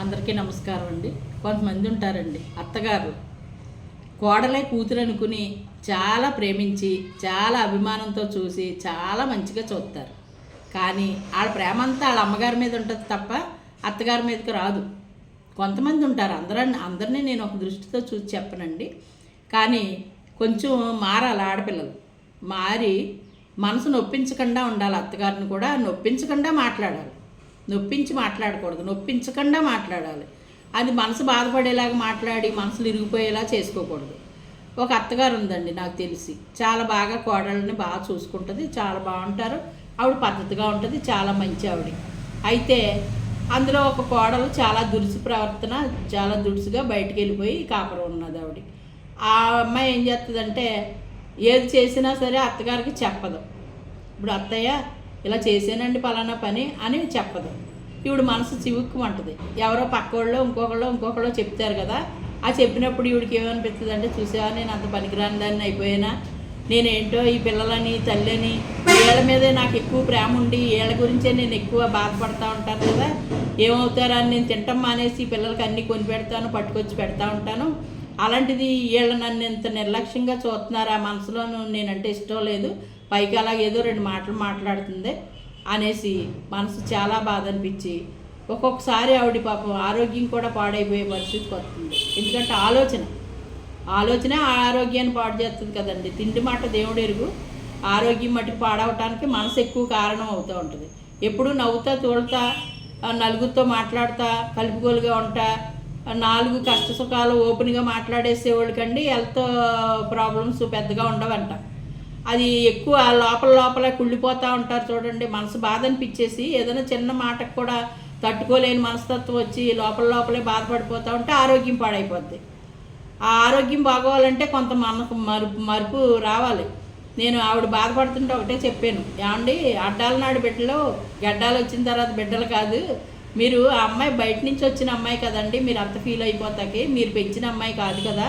అందరికీ నమస్కారం అండి. కొంతమంది ఉంటారండి అత్తగారు. కోడలే కూతురు అనుకుని చాలా ప్రేమించి చాలా అభిమానంతో చూసి చాలా మంచిగా చూస్తారు. కానీ వాళ్ళ ప్రేమ అంతా వాళ్ళ అమ్మగారి మీద ఉంటుంది తప్ప అత్తగారి మీదకి రాదు. కొంతమంది ఉంటారు అందరూ అందరినీ నేను ఒక దృష్టితో చూసి చెప్పనండి. కానీ కొంచెం మారాలి ఆడపిల్లలు. మారి మనసు నొప్పించకుండా ఉండాలి అత్తగారిని కూడా నొప్పించకుండా మాట్లాడాలి. నొప్పించి మాట్లాడకూడదు. నొప్పించకుండా మాట్లాడాలి. అది మనసు బాధపడేలాగా మాట్లాడి మనసులు ఇరిగిపోయేలా చేసుకోకూడదు. ఒక అత్తగారు ఉందండి నాకు తెలిసి. చాలా బాగా కోడళ్ళని బాగా చూసుకుంటుంది. చాలా బాగుంటారు. ఆవిడ పద్ధతిగా ఉంటుంది. చాలా మంచి ఆవిడ. అయితే అందులో ఒక కోడలు చాలా దురుసు ప్రవర్తన చాలా దురుసుగా బయటకు వెళ్ళిపోయి కాపురం ఉన్నది ఆవిడ. ఆ అమ్మాయి ఏం చేస్తుందంటే ఏది చేసినా సరే అత్తగారికి చెప్పదు. ఇప్పుడు అత్తయ్య ఇలా చేసానండి పలానా పని అని చెప్పదు. ఈవిడ మనసు చివుక్కుమంటుంది. ఎవరో పక్కోళ్ళు ఇంకొకళ్ళు ఇంకొకళ్ళు చెప్తారు కదా. ఆ చెప్పినప్పుడు ఈవిడికి ఏమనిపిస్తుంది అంటే చూసావా నేను అంత పనికిరాని దాన్ని అయిపోయినా? నేనేంటో ఈ పిల్లలని తల్లిని వీళ్ళ మీదే నాకు ఎక్కువ ప్రేమ ఉండి వీళ్ళ గురించే నేను ఎక్కువ బాధపడతా ఉంటాను కదా. ఏమవుతారా? అని నేను తింటాం మానేసి పిల్లలకి అన్నీ కొని పెడతాను పట్టుకొచ్చి పెడతా ఉంటాను. అలాంటిది వీళ్ళు నన్ను ఇంత నిర్లక్ష్యంగా చూస్తున్నారు ఆ మనసులోనూ నేనంటే ఇష్టం లేదు. పైకి అలాగే ఏదో రెండు మాటలు మాట్లాడుతుంది అనేసి మనసు చాలా బాధ అనిపించి ఒక్కొక్కసారి ఆవిడ పాపం ఆరోగ్యం కూడా పాడైపోయే పరిస్థితికి వస్తుంది. ఎందుకంటే ఆలోచన. ఆలోచన ఆరోగ్యాన్ని పాడు చేస్తుంది కదండి. తిండి మాట దేవుడు ఎరుగు. ఆరోగ్యం మటుకు పాడవటానికి మనసు ఎక్కువ కారణం అవుతూ ఉంటుంది. ఎప్పుడు నవ్వుతా తోలుతా నలుగురితో మాట్లాడుతా కలుపుగోలుగా ఉంటా నాలుగు కష్ట సుఖాలు ఓపెన్గా మాట్లాడేసేవాళ్ళకండి హెల్త్ ప్రాబ్లమ్స్ పెద్దగా ఉండవంట. అది ఎక్కువ లోపల లోపల కుళ్ళిపోతూ ఉంటారు చూడండి. మనసు బాధ అనిపించేసి ఏదైనా చిన్న మాటకు కూడా తట్టుకోలేని మనస్తత్వం వచ్చి లోపల లోపలే బాధపడిపోతూ ఉంటే ఆరోగ్యం పాడైపోద్ది. ఆ ఆరోగ్యం బాగోవాలంటే కొంత మనకు మరుపు మరుపు రావాలి. నేను ఆవిడ బాధపడుతుంటే ఒకటే చెప్పాను. ఏమండి అడ్డాల నాడు బిడ్డలు గడ్డాలు వచ్చిన తర్వాత బిడ్డలు కాదు. మీరు ఆ అమ్మాయి బయట నుంచి వచ్చిన అమ్మాయి కదండి మీరు అంత ఫీల్ అయిపోతాకి మీరు పెంచిన అమ్మాయి కాదు కదా.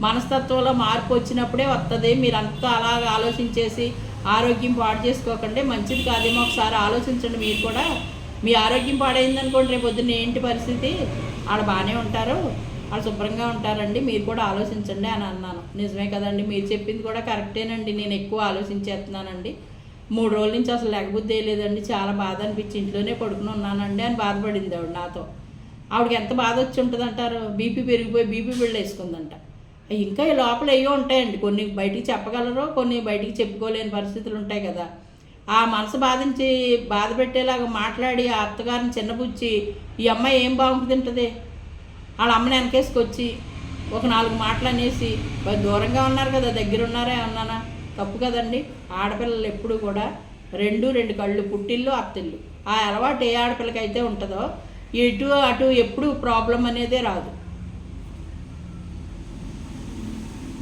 మనస్తత్వంలో మార్పు వచ్చినప్పుడే వస్తుంది మీరు అంతా అలాగ ఆలోచించేసి ఆరోగ్యం పాడు చేసుకోకండి. మంచిది కాదేమో ఒకసారి ఆలోచించండి మీరు కూడా. మీ ఆరోగ్యం పాడైందనుకోండి రేపు పొద్దున్న ఏంటి పరిస్థితి? ఆడ బాగానే ఉంటారు. వాళ్ళు శుభ్రంగా ఉంటారండి. మీరు కూడా ఆలోచించండి అని అన్నాను. నిజమే కదండి. మీరు చెప్పింది కూడా కరెక్టేనండి నేను ఎక్కువ ఆలోచించేస్తున్నానండి. మూడు రోజుల నుంచి అసలు లేకపోతే లేదండి. చాలా బాధ అనిపించి ఇంట్లోనే పడుకుని ఉన్నానండి అని బాధపడింది ఆవిడ నాతో. ఆవిడకి ఎంత బాధ వచ్చి ఉంటుంది అంటారు బీపీ పెరిగిపోయి బీపీ బిల్డ్ వేసుకుందంట. ఇంకా ఈ లోపల ఏవో ఉంటాయండి. కొన్ని బయటికి చెప్పగలరు కొన్ని బయటికి చెప్పుకోలేని పరిస్థితులు ఉంటాయి కదా. ఆ మనసు బాధించి బాధ పెట్టేలాగా మాట్లాడి ఆ అత్తగారిని చిన్నపుచ్చి ఈ అమ్మాయి ఏం బాగుంటుంది వాళ్ళ అమ్మని వెనకేసుకొచ్చి ఒక నాలుగు మాటలు అనేసి దూరంగా ఉన్నారు కదా దగ్గర ఉన్నారా ఉన్నానా తప్పు కదండి. ఆడపిల్లలు ఎప్పుడు కూడా రెండు రెండు కళ్ళు పుట్టిల్లు అత్తిల్లు. ఆ అలవాటు ఏ ఆడపిల్లకైతే ఉంటుందో ఇటు అటు ఎప్పుడు ప్రాబ్లం అనేదే రాదు.